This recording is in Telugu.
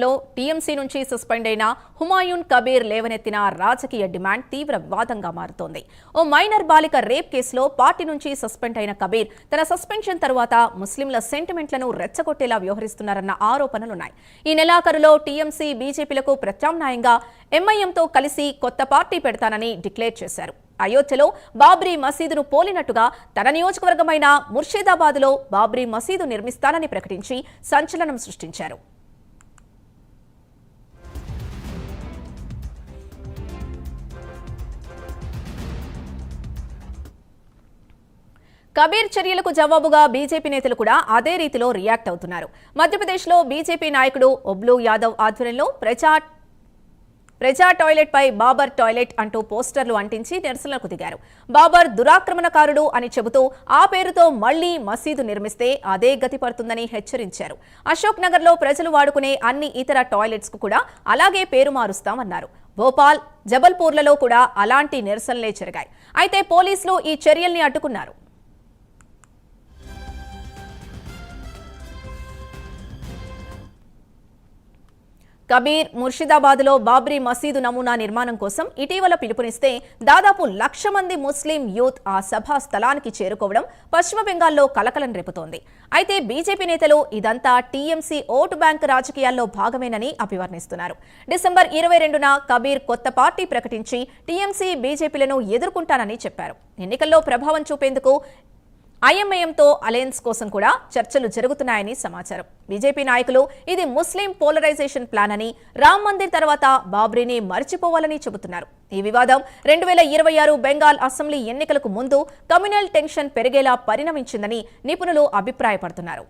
లో టీఎంసీ నుంచి సస్పెండ్ అయిన హుమాయూన్ కబీర్ లేవనెత్తిన రాజకీయ డిమాండ్ తీవ్ర వివాదంగా మారుతోంది. ఓ మైనర్ బాలిక రేప్ కేసులో పార్టీ నుంచి సస్పెండ్ అయిన కబీర్ తన సస్పెన్షన్ తర్వాత ముస్లింల సెంటిమెంట్లను రెచ్చగొట్టేలా వ్యవహరిస్తున్నారన్న ఆరోపణలున్నాయి. ఈ నెలాఖరులో టీఎంసీ బీజేపీలకు ప్రత్యామ్నాయంగా ఎంఐఎంతో కలిసి కొత్త పార్టీ పెడతానని డిక్లేర్ చేశారు. అయోధ్యలో బాబ్రీ మసీదును పోలినట్టుగా తన నియోజకవర్గమైన ముర్షిదాబాద్లో బాబ్రీ మసీదు నిర్మిస్తానని ప్రకటించి సంచలనం సృష్టించారు. కబీర్ చర్యలకు జవాబుగా బీజేపీ నేతలు కూడా అదే రీతిలో రియాక్ట్ అవుతున్నారు. మధ్యప్రదేశ్లో బీజేపీ నాయకుడు ఒబ్లూ యాదవ్ ఆధ్వర్యంలో ప్రజా ప్రజా టాయిలెట్ పై బాబర్ టాయిలెట్ అంటూ పోస్టర్లు అంటించి నిరసనలకు దిగారు. బాబర్ దురాక్రమణకారుడు అని చెబుతూ ఆ పేరుతో మళ్ళీ మసీదు నిర్మిస్తే అదే గతి పడుతుందని హెచ్చరించారు. అశోక్ నగర్లో ప్రజలు వాడుకునే అన్ని ఇతర టాయిలెట్స్కు కూడా అలాగే పేరు మారుస్తామన్నారు. భోపాల్ జబల్పూర్లలో కూడా అలాంటి నిరసనలే జరిగాయి. అయితే పోలీసులు ఈ చర్యల్ని అడ్డుకున్నారు. కబీర్ ముర్షిదాబాద్లో బాబ్రీ మసీదు నమూనా నిర్మాణం కోసం ఇటీవల పిలుపునిస్తే దాదాపు లక్ష మంది ముస్లిం యూత్ ఆ సభా స్థలానికి చేరుకోవడం పశ్చిమ బెంగాల్లో కలకలం రేపుతోంది. అయితే బీజేపీ నేతలు ఇదంతా టీఎంసీ ఓటు బ్యాంక్ రాజకీయాల్లో భాగమేనని అభివర్ణిస్తున్నారు. డిసెంబర్ ఇరవై రెండున కబీర్ కొత్త పార్టీ ప్రకటించి టీఎంసీ బీజేపీలను ఎదుర్కొంటానని చెప్పారు. ఎన్నికల్లో ప్రభావం చూపేందుకు ఐఎంఐఎంతో అలయన్స్ కోసం కూడా చర్చలు జరుగుతున్నాయని సమాచారం. బీజేపీ నాయకులు ఇది ముస్లిం పోలరైజేషన్ ప్లాన్ అని రామ్ మందిర్ తర్వాత బాబ్రీని మర్చిపోవాలని చెబుతున్నారు. ఈ వివాదం రెండు వేల ఇరవై ఆరు బెంగాల్ అసెంబ్లీ ఎన్నికలకు ముందు కమ్యూనల్ టెన్షన్ పెరిగేలా పరిణమించిందని నిపుణులు అభిప్రాయపడుతున్నారు.